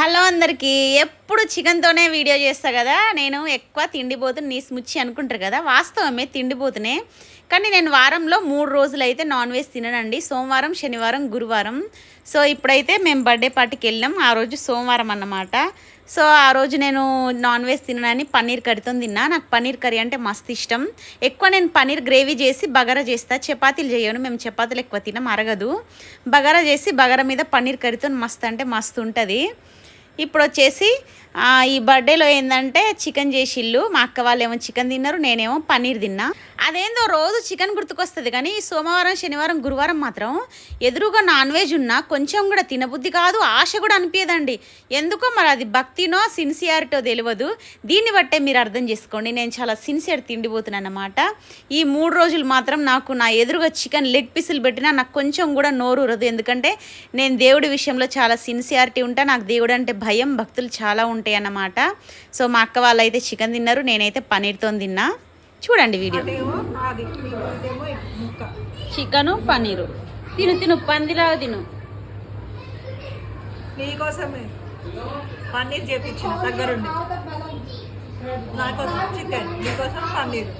Hello అందరికీ. ఎప్పుడు చికెన్తోనే video చేస్తా కదా? నేను ఎక్కువ తిండిపోతుని నీ స్ముచ్చి అనుకుంటారు కదా? వాస్తవమే తిండిపోతునే. కానీ నేను వారంలో మూడు రోజులు అయితే నాన్ వెజ్ తిననండి. సోమవారం శనివారం గురువారం. సో ఇప్పుడైతే మేము బర్త్డే పార్టీకి వెళ్ళాం ఆ రోజు సోమవారం అన్నమాట. సో ఆ రోజు నేను నాన్ వెజ్ తినడానికి పన్నీర్ కర్రీతో తిన్నా. నాకు పన్నీర్ కర్రీ అంటే మస్తు ఇష్టం. ఎక్కువ నేను పన్నీర్ గ్రేవీ చేసి బగారా చేస్తా. చపాతీలు చేయను. మేము చపాతీలు ఎక్కువ తినం అరగదు. బగారా చేసి బగారా మీద పన్నీర్ కర్రీతో మస్తు అంటే మస్తు ఉంటుంది. ఇప్పుడు వచ్చేసి ఈ బర్త్డేలో ఏంటంటే చికెన్ చేసిళ్ళు. మా అక్క వాళ్ళు ఏమో చికెన్ తిన్నారు నేనేమో పన్నీర్ తిన్నా. అదేందో రోజు చికెన్ గుర్తుకొస్తుంది కానీ సోమవారం శనివారం గురువారం మాత్రం ఎదురుగా నాన్ వెజ్ ఉన్నా కొంచెం కూడా తినబుద్ధి కాదు ఆశ కూడా అనిపించదండి ఎందుకో మరి అది భక్తినో సిన్సియారిటో తెలియదు దీన్ని బట్టే మీరు అర్థం చేసుకోండి నేను చాలా సిన్సియర్ తిండిపోతున్నాను అన్నమాట ఈ మూడు రోజులు మాత్రం నాకు నా ఎదురుగా చికెన్ లెగ్ పీసులు పెట్టినా నాకు కొంచెం కూడా నోరు ఉరదు ఎందుకంటే నేను దేవుడి విషయంలో చాలా సిన్సియారిటీ ఉంటా నాకు దేవుడు అంటే భయం భక్తులు చాలా ఉంటాయి అన్నమాట. సో మా అక్క వాళ్ళు అయితే చికెన్ తిన్నారు నేనైతే పన్నీర్తో తిన్నా. చూడండి వీడియో. చికెను పన్నీరు. తిను తిను పందిలా తిను. నీకోసమే పన్నీర్ చేపించిన దగ్గరుండి. నాకోసం చికెన్ నీకోసం పన్నీర్.